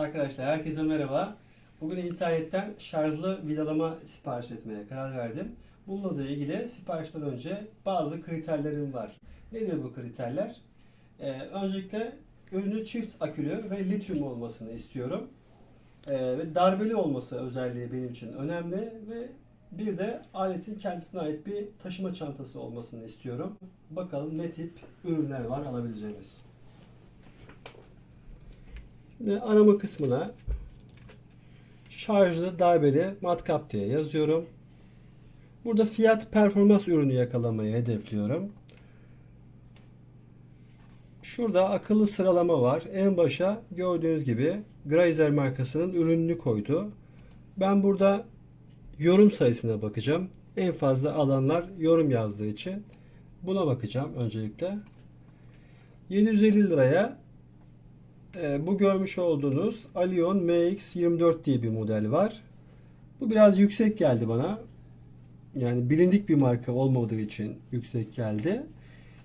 Arkadaşlar herkese merhaba. Bugün internetten şarjlı vidalama sipariş etmeye karar verdim. Bununla da ilgili siparişten önce bazı kriterlerim var. Nedir bu kriterler? Ee, öncelikle ürünün çift akülü ve lityum olmasını istiyorum. Ee, ve darbeli olması özelliği benim için önemli ve bir de aletin kendisine ait bir taşıma çantası olmasını istiyorum. Bakalım ne tip ürünler var alabileceğimiz. Arama kısmına şarjlı darbeli matkap diye yazıyorum. Burada fiyat performans ürünü yakalamayı hedefliyorum. Şurada akıllı sıralama var. En başa gördüğünüz gibi Grazer markasının ürününü koydu. Ben burada yorum sayısına bakacağım. En fazla alanlar yorum yazdığı için buna bakacağım öncelikle. 750 liraya bu görmüş olduğunuz Alion MX24 diye bir model var. Bu biraz yüksek geldi bana. Yani bilindik bir marka olmadığı için yüksek geldi.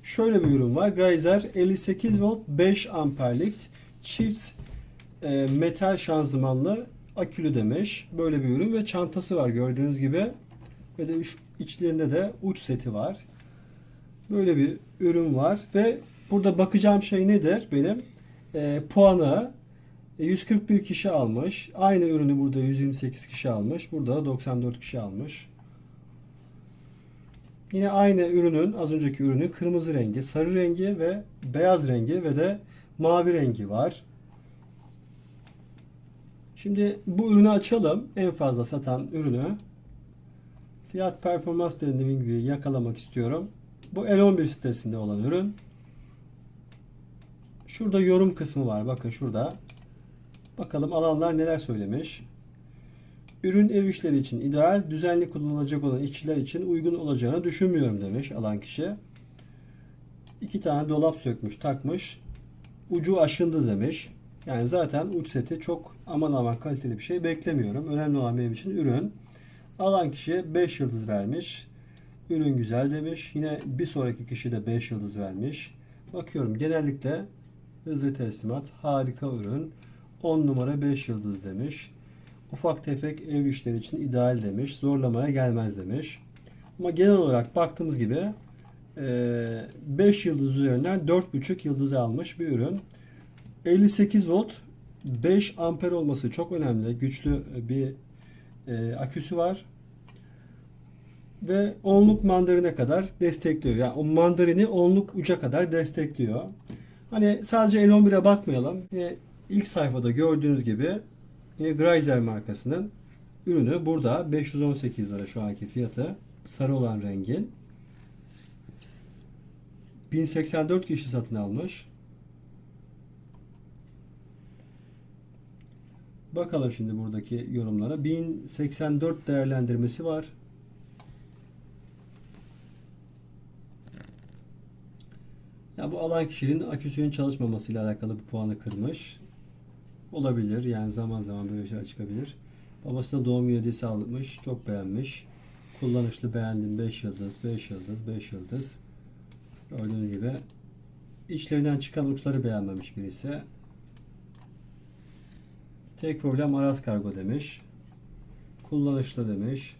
Şöyle bir ürün var. Grazer 58 volt 5 amperlik çift e, metal şanzımanlı akülü demiş. Böyle bir ürün ve çantası var gördüğünüz gibi. Ve de içlerinde de uç seti var. Böyle bir ürün var ve burada bakacağım şey nedir benim? E, puanı e, 141 kişi almış. Aynı ürünü burada 128 kişi almış. Burada da 94 kişi almış. Yine aynı ürünün, az önceki ürünün kırmızı rengi, sarı rengi ve beyaz rengi ve de mavi rengi var. Şimdi bu ürünü açalım. En fazla satan ürünü. Fiyat performans dediğim gibi yakalamak istiyorum. Bu L11 sitesinde olan ürün. Şurada yorum kısmı var. Bakın şurada. Bakalım alanlar neler söylemiş. Ürün ev işleri için ideal, düzenli kullanılacak olan işçiler için uygun olacağını düşünmüyorum demiş alan kişi. İki tane dolap sökmüş, takmış. Ucu aşındı demiş. Yani zaten uç seti çok aman aman kaliteli bir şey beklemiyorum. Önemli olan benim için ürün. Alan kişi 5 yıldız vermiş. Ürün güzel demiş. Yine bir sonraki kişi de 5 yıldız vermiş. Bakıyorum genellikle hızlı teslimat, harika ürün. 10 numara 5 yıldız demiş. Ufak tefek ev işleri için ideal demiş. Zorlamaya gelmez demiş. Ama genel olarak baktığımız gibi 5 yıldız üzerinden 4,5 yıldız almış bir ürün. 58 volt 5 amper olması çok önemli. Güçlü bir e, aküsü var. Ve onluk mandarine kadar destekliyor. Yani o mandarini onluk uca kadar destekliyor. Hani sadece L11'e bakmayalım. Yine ilk sayfada gördüğünüz gibi yine Grazer markasının ürünü burada 518 lira şu anki fiyatı. Sarı olan rengin. 1084 kişi satın almış. Bakalım şimdi buradaki yorumlara. 1084 değerlendirmesi var. Ya bu alan kişinin aküsünün çalışmamasıyla alakalı bir puanı kırmış. Olabilir. Yani zaman zaman böyle şeyler çıkabilir. Babasına doğum günü hediyesi almış. Çok beğenmiş. Kullanışlı beğendim. 5 yıldız, 5 yıldız, 5 yıldız. Gördüğünüz gibi içlerinden çıkan uçları beğenmemiş birisi. Tek problem Aras Kargo demiş. Kullanışlı demiş.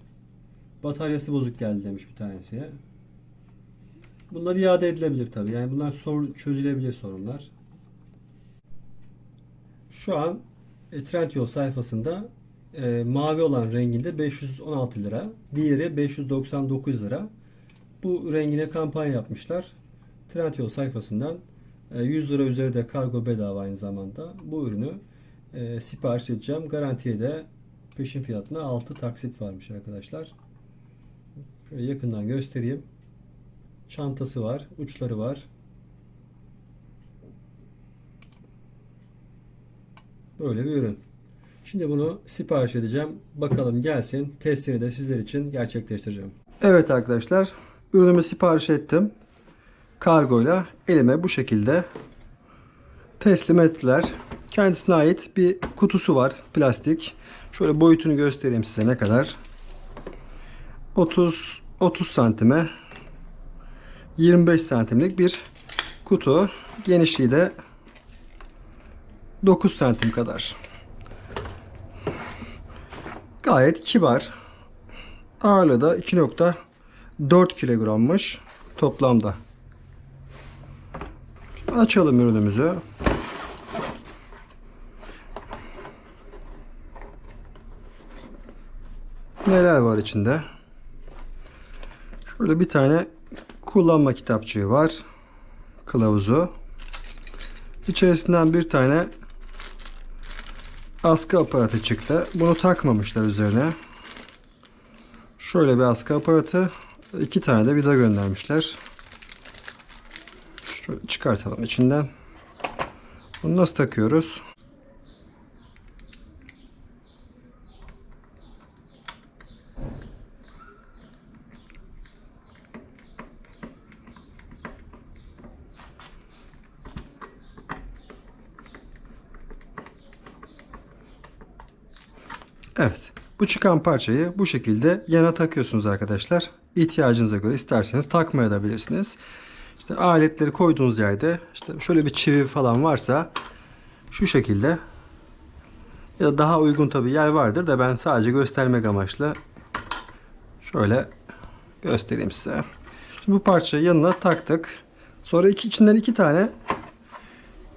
Bataryası bozuk geldi demiş bir tanesi. Bunlar iade edilebilir tabii. Yani bunlar sor, çözülebilir sorunlar. Şu an e, Trendyol sayfasında e, mavi olan renginde 516 lira. Diğeri 599 lira. Bu rengine kampanya yapmışlar. Trendyol sayfasından e, 100 lira üzeri de kargo bedava aynı zamanda. Bu ürünü e, sipariş edeceğim. Garantiye de peşin fiyatına 6 taksit varmış arkadaşlar. Şöyle yakından göstereyim. Çantası var, uçları var. Böyle bir ürün. Şimdi bunu sipariş edeceğim. Bakalım gelsin. Testini de sizler için gerçekleştireceğim. Evet arkadaşlar. Ürünümü sipariş ettim. Kargoyla elime bu şekilde teslim ettiler. Kendisine ait bir kutusu var. Plastik. Şöyle boyutunu göstereyim size ne kadar. 30 30 santime 25 santimlik bir kutu. Genişliği de 9 santim kadar. Gayet kibar. Ağırlığı da 2.4 kilogrammış toplamda. Açalım ürünümüzü. Neler var içinde? Şöyle bir tane kullanma kitapçığı var. Kılavuzu. İçerisinden bir tane askı aparatı çıktı. Bunu takmamışlar üzerine. Şöyle bir askı aparatı. iki tane de vida göndermişler. Şöyle çıkartalım içinden. Bunu nasıl takıyoruz? Evet. Bu çıkan parçayı bu şekilde yana takıyorsunuz arkadaşlar. İhtiyacınıza göre isterseniz takmaya da bilirsiniz. İşte aletleri koyduğunuz yerde işte şöyle bir çivi falan varsa şu şekilde ya da daha uygun tabi yer vardır da ben sadece göstermek amaçlı şöyle göstereyim size. Şimdi bu parçayı yanına taktık. Sonra iki, içinden iki tane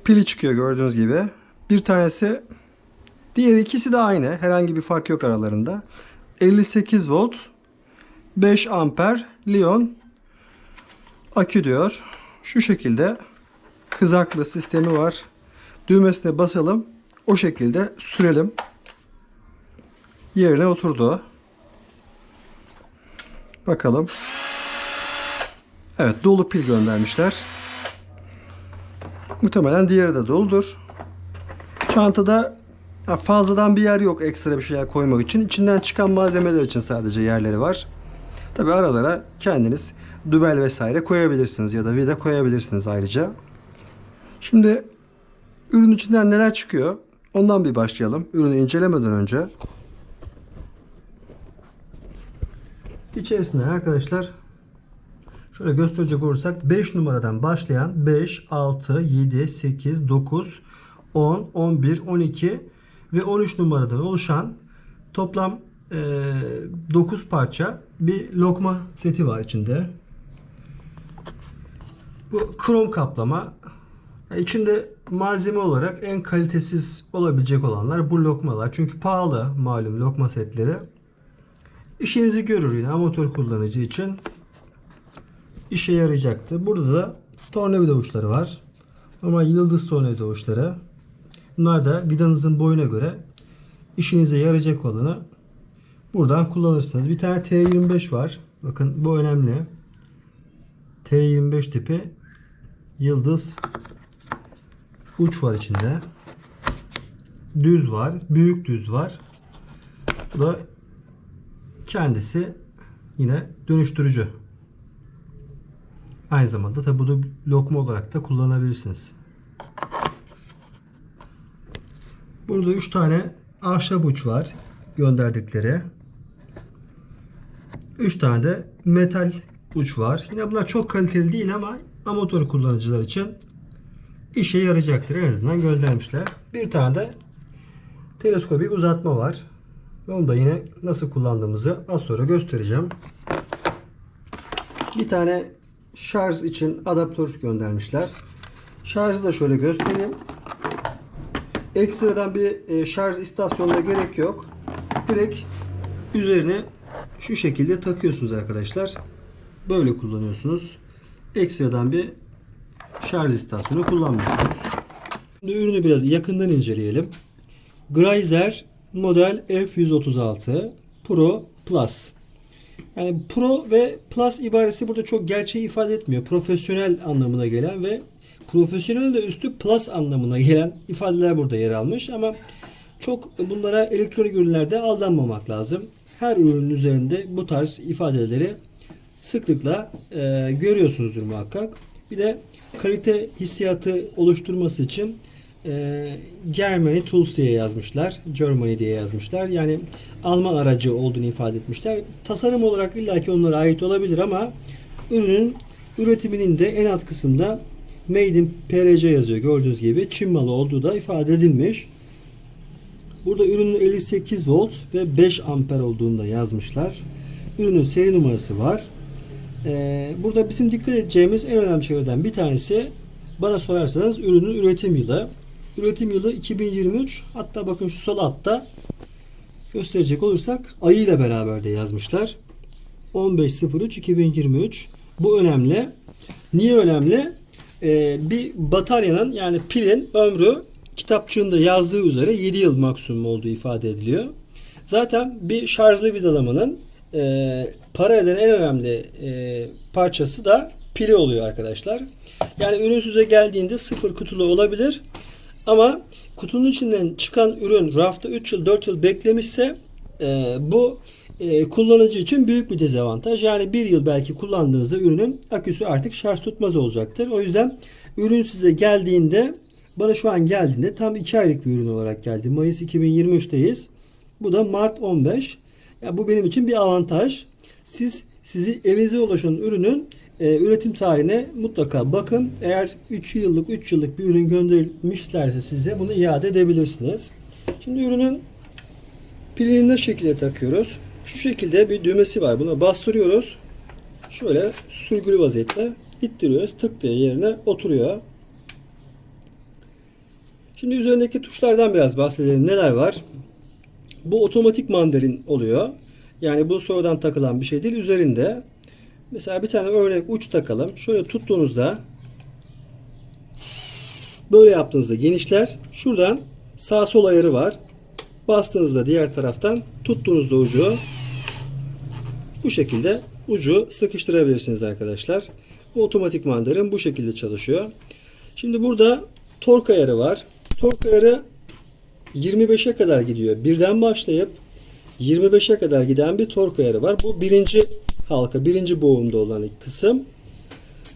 pili çıkıyor gördüğünüz gibi. Bir tanesi Diğer ikisi de aynı. Herhangi bir fark yok aralarında. 58 volt 5 amper Lion akü diyor. Şu şekilde kızaklı sistemi var. Düğmesine basalım. O şekilde sürelim. Yerine oturdu. Bakalım. Evet dolu pil göndermişler. Muhtemelen diğeri de doludur. Çantada ya fazladan bir yer yok ekstra bir şeyler koymak için. İçinden çıkan malzemeler için sadece yerleri var. Tabi aralara kendiniz dübel vesaire koyabilirsiniz ya da vida koyabilirsiniz ayrıca. Şimdi ürün içinden neler çıkıyor? Ondan bir başlayalım. Ürünü incelemeden önce. İçerisinde arkadaşlar şöyle gösterecek olursak 5 numaradan başlayan 5, 6, 7, 8, 9, 10, 11, 12 ve 13 numaradan oluşan toplam e, 9 parça bir lokma seti var içinde. Bu krom kaplama. İçinde malzeme olarak en kalitesiz olabilecek olanlar bu lokmalar. Çünkü pahalı malum lokma setleri. İşinizi görür yine amatör kullanıcı için işe yarayacaktır. Burada da tornavida uçları var. Ama yıldız tornavida uçları. Bunlar da vidanızın boyuna göre işinize yarayacak olanı buradan kullanırsınız. Bir tane T25 var. Bakın bu önemli. T25 tipi yıldız uç var içinde. Düz var. Büyük düz var. Bu da kendisi yine dönüştürücü. Aynı zamanda tabi bunu lokma olarak da kullanabilirsiniz. Burada 3 tane ahşap uç var gönderdikleri. 3 tane de metal uç var. Yine bunlar çok kaliteli değil ama amatör kullanıcılar için işe yarayacaktır. En azından göndermişler. Bir tane de teleskopik uzatma var. Onu da yine nasıl kullandığımızı az sonra göstereceğim. Bir tane şarj için adaptör göndermişler. Şarjı da şöyle göstereyim. Ekstradan bir e, şarj istasyonuna gerek yok. Direkt üzerine şu şekilde takıyorsunuz arkadaşlar. Böyle kullanıyorsunuz. Ekstradan bir şarj istasyonu kullanmıyorsunuz. Şimdi ürünü biraz yakından inceleyelim. Graizer model F136 Pro Plus. Yani Pro ve Plus ibaresi burada çok gerçeği ifade etmiyor. Profesyonel anlamına gelen ve profesyonel de üstü plus anlamına gelen ifadeler burada yer almış ama çok bunlara elektronik ürünlerde aldanmamak lazım. Her ürünün üzerinde bu tarz ifadeleri sıklıkla e, görüyorsunuzdur muhakkak. Bir de kalite hissiyatı oluşturması için e, Germany Tools diye yazmışlar. Germany diye yazmışlar. Yani Alman aracı olduğunu ifade etmişler. Tasarım olarak illaki onlara ait olabilir ama ürünün üretiminin de en alt kısımda Made in PRC yazıyor gördüğünüz gibi. Çin malı olduğu da ifade edilmiş. Burada ürünün 58 volt ve 5 amper olduğunu da yazmışlar. Ürünün seri numarası var. Ee, burada bizim dikkat edeceğimiz en önemli şeylerden bir tanesi bana sorarsanız ürünün üretim yılı. Üretim yılı 2023. Hatta bakın şu sol altta gösterecek olursak ayı ile beraber de yazmışlar. 15.03.2023. Bu önemli. Niye önemli? Ee, bir bataryanın yani pilin ömrü kitapçığında yazdığı üzere 7 yıl maksimum olduğu ifade ediliyor. Zaten bir şarjlı vidalamanın e, para eden en önemli e, parçası da pili oluyor arkadaşlar. Yani ürün size geldiğinde sıfır kutulu olabilir. Ama kutunun içinden çıkan ürün rafta 3 yıl 4 yıl beklemişse e, bu e, kullanıcı için büyük bir dezavantaj. Yani bir yıl belki kullandığınızda ürünün aküsü artık şarj tutmaz olacaktır. O yüzden ürün size geldiğinde bana şu an geldiğinde tam 2 aylık bir ürün olarak geldi. Mayıs 2023'teyiz. Bu da Mart 15. Ya bu benim için bir avantaj. Siz sizi elinize ulaşan ürünün e, üretim tarihine mutlaka bakın. Eğer 3 yıllık 3 yıllık bir ürün göndermişlerse size bunu iade edebilirsiniz. Şimdi ürünün pilini ne şekilde takıyoruz? Şu şekilde bir düğmesi var. Buna bastırıyoruz. Şöyle sürgülü vaziyette ittiriyoruz. Tık diye yerine oturuyor. Şimdi üzerindeki tuşlardan biraz bahsedelim. Neler var? Bu otomatik mandalin oluyor. Yani bu sonradan takılan bir şey değil. Üzerinde mesela bir tane örnek uç takalım. Şöyle tuttuğunuzda böyle yaptığınızda genişler. Şuradan sağ sol ayarı var. Bastığınızda diğer taraftan tuttuğunuzda ucu bu şekilde ucu sıkıştırabilirsiniz arkadaşlar. Bu otomatik mandalin bu şekilde çalışıyor. Şimdi burada tork ayarı var. Tork ayarı 25'e kadar gidiyor. Birden başlayıp 25'e kadar giden bir tork ayarı var. Bu birinci halka, birinci boğumda olan kısım.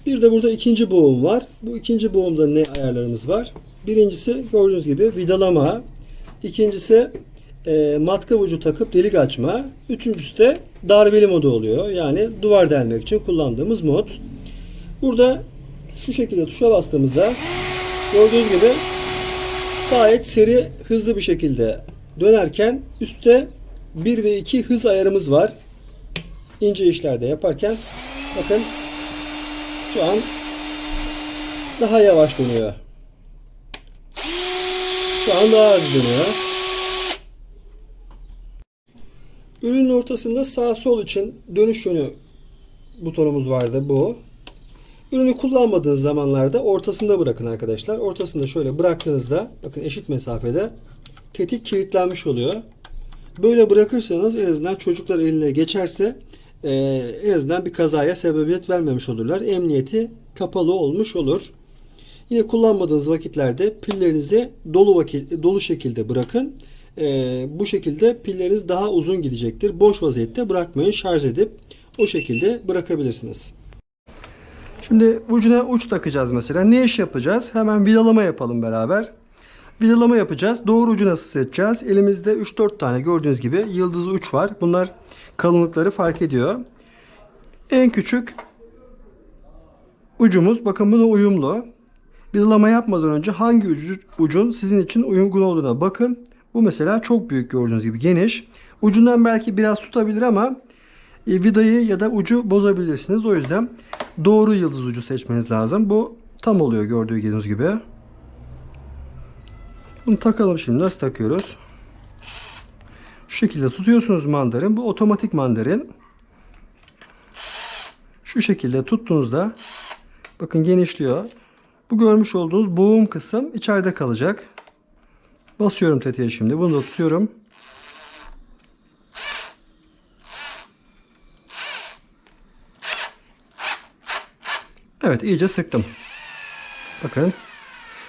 Bir de burada ikinci boğum var. Bu ikinci boğumda ne ayarlarımız var? Birincisi gördüğünüz gibi vidalama. İkincisi e, matkap ucu takıp delik açma. Üçüncüsü de darbeli modu oluyor. Yani duvar delmek için kullandığımız mod. Burada şu şekilde tuşa bastığımızda gördüğünüz gibi gayet seri hızlı bir şekilde dönerken üstte 1 ve 2 hız ayarımız var. İnce işlerde yaparken bakın şu an daha yavaş dönüyor. Şu an daha. Ürünün ortasında sağ sol için dönüş yönü butonumuz vardı bu. Ürünü kullanmadığınız zamanlarda ortasında bırakın arkadaşlar. Ortasında şöyle bıraktığınızda bakın eşit mesafede tetik kilitlenmiş oluyor. Böyle bırakırsanız en azından çocuklar eline geçerse e, en azından bir kazaya sebebiyet vermemiş olurlar. Emniyeti kapalı olmuş olur. Yine kullanmadığınız vakitlerde pillerinizi dolu vakit dolu şekilde bırakın. E, bu şekilde pilleriniz daha uzun gidecektir. Boş vaziyette bırakmayın. Şarj edip o şekilde bırakabilirsiniz. Şimdi ucuna uç takacağız mesela. Ne iş yapacağız? Hemen vidalama yapalım beraber. Vidalama yapacağız. Doğru ucu nasıl seçeceğiz? Elimizde 3-4 tane gördüğünüz gibi yıldızlı uç var. Bunlar kalınlıkları fark ediyor. En küçük ucumuz bakın buna uyumlu. Vidalama yapmadan önce hangi ucu, ucun sizin için uygun olduğuna bakın. Bu mesela çok büyük gördüğünüz gibi geniş. Ucundan belki biraz tutabilir ama e, vidayı ya da ucu bozabilirsiniz. O yüzden doğru yıldız ucu seçmeniz lazım. Bu tam oluyor gördüğünüz gibi. Bunu takalım şimdi. Nasıl takıyoruz? Şu şekilde tutuyorsunuz mandarin. Bu otomatik mandarin. Şu şekilde tuttuğunuzda bakın genişliyor. Bu görmüş olduğunuz boğum kısım içeride kalacak. Basıyorum tetiğe şimdi. Bunu da tutuyorum. Evet iyice sıktım. Bakın.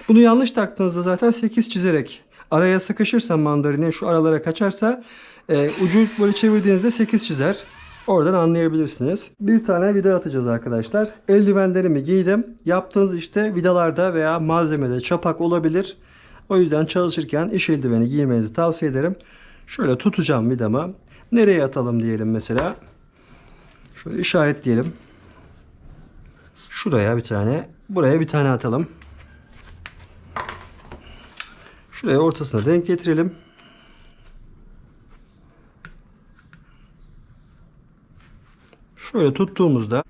Bunu yanlış taktığınızda zaten 8 çizerek araya sıkışırsa mandalinin şu aralara kaçarsa e, ucu böyle çevirdiğinizde 8 çizer. Oradan anlayabilirsiniz. Bir tane vida atacağız arkadaşlar. Eldivenlerimi giydim. Yaptığınız işte vidalarda veya malzemede çapak olabilir. O yüzden çalışırken iş eldiveni giymenizi tavsiye ederim. Şöyle tutacağım vidamı. Nereye atalım diyelim mesela. Şöyle işaretleyelim. Şuraya bir tane. Buraya bir tane atalım. Şuraya ortasına denk getirelim. Şöyle tuttuğumuzda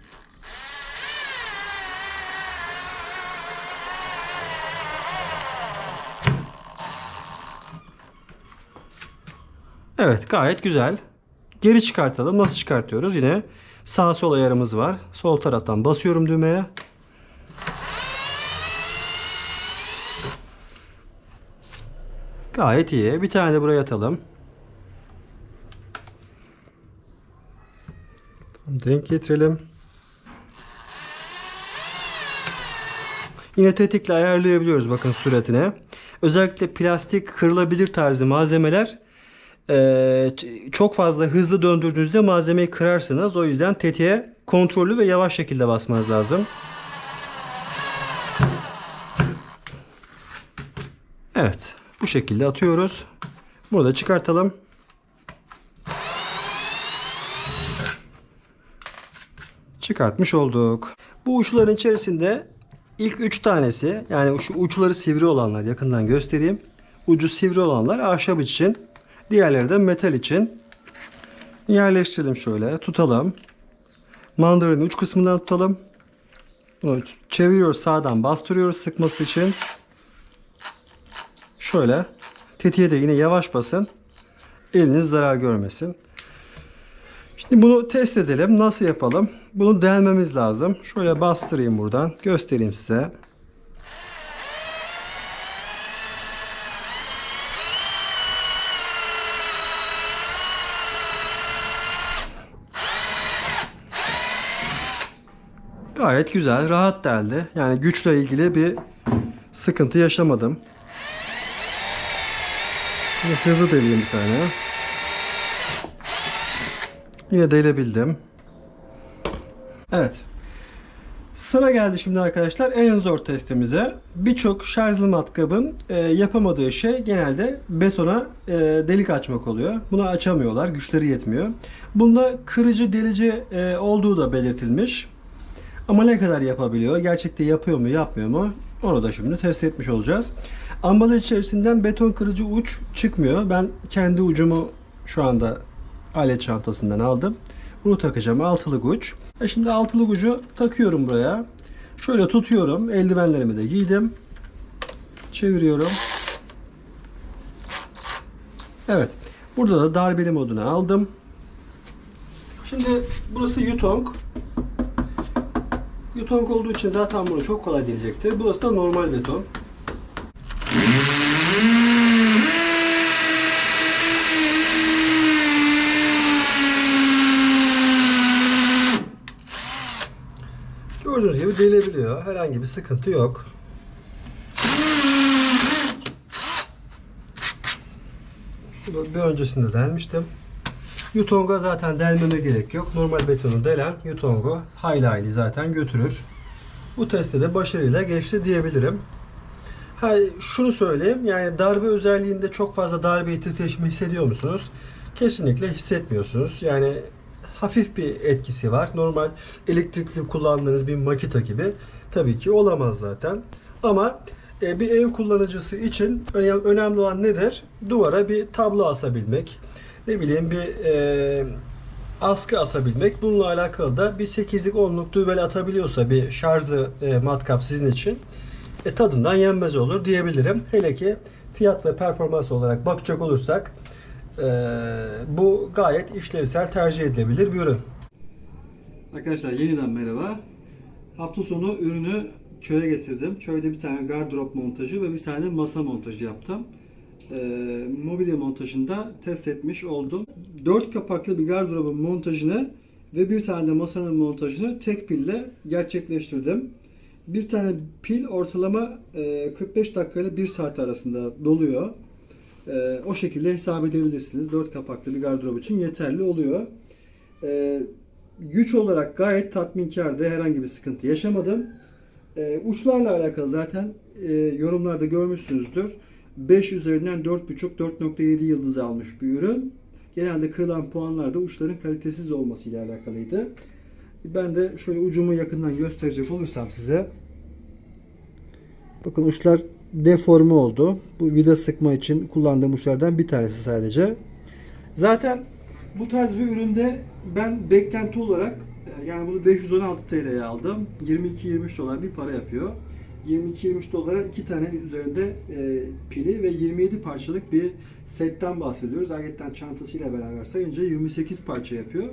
Evet gayet güzel. Geri çıkartalım. Nasıl çıkartıyoruz? Yine sağ sol ayarımız var. Sol taraftan basıyorum düğmeye. Gayet iyi. Bir tane de buraya atalım. Denk getirelim. Yine tetikle ayarlayabiliyoruz bakın süratine. Özellikle plastik kırılabilir tarzı malzemeler ç- çok fazla hızlı döndürdüğünüzde malzemeyi kırarsınız. O yüzden tetiğe kontrollü ve yavaş şekilde basmanız lazım. Evet. Bu şekilde atıyoruz. Burada çıkartalım. Çıkartmış olduk. Bu uçların içerisinde ilk 3 tanesi yani şu uçları sivri olanlar yakından göstereyim. Ucu sivri olanlar ahşap için. Diğerleri de metal için. Yerleştirelim şöyle. Tutalım. Mandalinin uç kısmından tutalım. Bunu çeviriyoruz sağdan bastırıyoruz sıkması için. Şöyle. Tetiğe de yine yavaş basın. Eliniz zarar görmesin. Şimdi bunu test edelim. Nasıl yapalım? Bunu delmemiz lazım. Şöyle bastırayım buradan. Göstereyim size. Gayet güzel, rahat deldi. Yani güçle ilgili bir sıkıntı yaşamadım. Yine hızlı deleyim bir tane. Yine delebildim. Evet. Sıra geldi şimdi arkadaşlar en zor testimize. Birçok şarjlı matkabın e, yapamadığı şey genelde betona e, delik açmak oluyor. Bunu açamıyorlar, güçleri yetmiyor. Bunda kırıcı delici e, olduğu da belirtilmiş. Ama ne kadar yapabiliyor? Gerçekte yapıyor mu, yapmıyor mu? Onu da şimdi test etmiş olacağız. Ambalaj içerisinden beton kırıcı uç çıkmıyor. Ben kendi ucumu şu anda alet çantasından aldım. Bunu takacağım. Altılık uç. E şimdi altılık ucu takıyorum buraya. Şöyle tutuyorum. Eldivenlerimi de giydim. Çeviriyorum. Evet. Burada da darbeli moduna aldım. Şimdi burası yutong. Yutong olduğu için zaten bunu çok kolay delecektir. Burası da normal beton. Gördüğünüz gibi delebiliyor. Herhangi bir sıkıntı yok. Bunu bir öncesinde delmiştim. Yutong'a zaten delmeme gerek yok. Normal betonu delen Yutong'u hayli hayli zaten götürür. Bu testte de başarıyla geçti diyebilirim. Ha, şunu söyleyeyim yani darbe özelliğinde çok fazla darbe titreşimi hissediyor musunuz? Kesinlikle hissetmiyorsunuz. Yani hafif bir etkisi var. Normal elektrikli kullandığınız bir makita gibi tabii ki olamaz zaten. Ama e, bir ev kullanıcısı için önem- önemli olan nedir? Duvara bir tablo asabilmek. Ne bileyim bir e, askı asabilmek. Bununla alakalı da bir 8'lik 10'luk dübel atabiliyorsa bir şarjlı e, matkap sizin için e, tadından yenmez olur diyebilirim. Hele ki fiyat ve performans olarak bakacak olursak bu gayet işlevsel tercih edilebilir bir ürün. Arkadaşlar yeniden merhaba. Hafta sonu ürünü köye getirdim. Köyde bir tane gardırop montajı ve bir tane masa montajı yaptım. Ee, mobilya montajında test etmiş oldum. 4 kapaklı bir gardırobun montajını ve bir tane de masanın montajını tek pille gerçekleştirdim. Bir tane pil ortalama e, 45 dakika ile 1 saat arasında doluyor. E, o şekilde hesap edebilirsiniz. 4 kapaklı bir gardırop için yeterli oluyor. E, güç olarak gayet tatminkardı. Herhangi bir sıkıntı yaşamadım. E, uçlarla alakalı zaten e, yorumlarda görmüşsünüzdür. 5 üzerinden 4.5-4.7 yıldız almış bir ürün. Genelde kırılan puanlar da uçların kalitesiz olmasıyla alakalıydı. Ben de şöyle ucumu yakından gösterecek olursam size. Bakın uçlar deforme oldu. Bu vida sıkma için kullandığım uçlardan bir tanesi sadece. Zaten bu tarz bir üründe ben beklenti olarak Ee, Yani bunu 516 TL'ye aldım. 22-23 dolar bir para yapıyor. 22-23 dolara iki tane üzerinde e, pili ve 27 parçalık bir setten bahsediyoruz. Ayrıca çantasıyla beraber sayınca 28 parça yapıyor.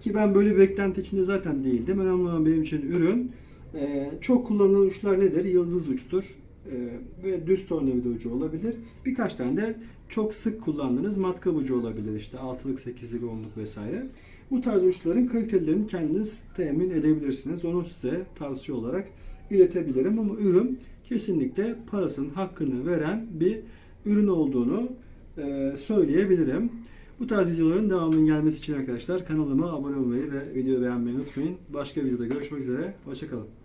Ki ben böyle beklenti içinde zaten değildim. Önemli olan benim için ürün. E, çok kullanılan uçlar nedir? Yıldız uçtur. E, ve düz tornavida ucu olabilir. Birkaç tane de çok sık kullandığınız matkap ucu olabilir. İşte 6'lık, 8'lik, 10'luk vesaire. Bu tarz uçların kalitelerini kendiniz temin edebilirsiniz. Onu size tavsiye olarak iletebilirim ama ürün kesinlikle parasının hakkını veren bir ürün olduğunu e, söyleyebilirim. Bu tarz videoların devamının gelmesi için arkadaşlar kanalıma abone olmayı ve videoyu beğenmeyi unutmayın. Başka videoda görüşmek üzere. Hoşçakalın.